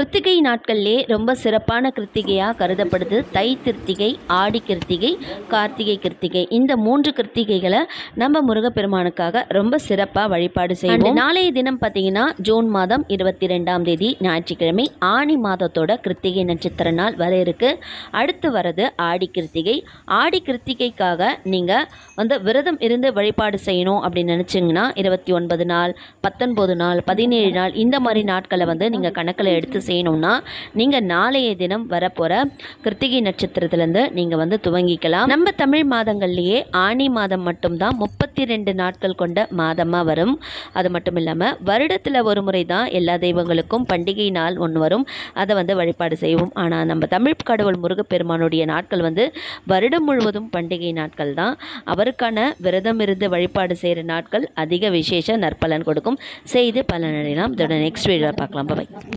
கிருத்திகை நாட்கள்லே ரொம்ப சிறப்பான கிருத்திகையாக கருதப்படுது. தை கிருத்திகை ஆடி கிருத்திகை கார்த்திகை கிருத்திகை. இந்த மூன்று கிருத்திகைகளை நம்ம முருகப்பெருமானுக்காக ரொம்ப சிறப்பாக வழிபாடு செய்வோம். நாளைய தினம் பார்த்தீங்கன்னா ஜூன் மாதம் இருபத்தி ரெண்டாம் தேதி ஞாயிற்றுக்கிழமை ஆணி மாதத்தோட கிருத்திகை நட்சத்திர நாள் வர இருக்கு. அடுத்து வரது ஆடி கிருத்திகை. ஆடி கிருத்திகைக்காக நீங்கள் வந்து விரதம் இருந்து வழிபாடு செய்யணும் அப்படின்னு நினச்சிங்கன்னா இருபத்தி ஒன்பது நாள் பத்தொன்பது நாள் பதினேழு நாள் இந்த மாதிரி நாட்களை வந்து நீங்கள் கணக்கில் எடுத்து செய்யணும்னா நீங்கள் நாளைய தினம் வரப்போகிற கிருத்திகை நட்சத்திரத்துலேருந்து நீங்கள் வந்து துவங்கிக்கலாம். நம்ம தமிழ் மாதங்கள்லேயே ஆணி மாதம் மட்டும்தான் முப்பத்தி ரெண்டு நாட்கள் கொண்ட மாதமாக வரும். அது மட்டும் இல்லாமல் வருடத்தில் ஒரு முறை தான் எல்லா தெய்வங்களுக்கும் பண்டிகை நாள் ஒன்று வரும். அதை வந்து வழிபாடு செய்வோம். ஆனால் நம்ம தமிழ் கடவுள் முருகப்பெருமானுடைய நாட்கள் வந்து வருடம் முழுவதும் பண்டிகை நாட்கள் தான். அவருக்கான விரதம் இருந்து வழிபாடு செய்கிற நாட்கள் அதிக விசேஷ நற்பலன் கொடுக்கும். செய்து பலனடையலாம். இதோட நெக்ஸ்ட் வீடியோவில் பார்க்கலாம். பாய்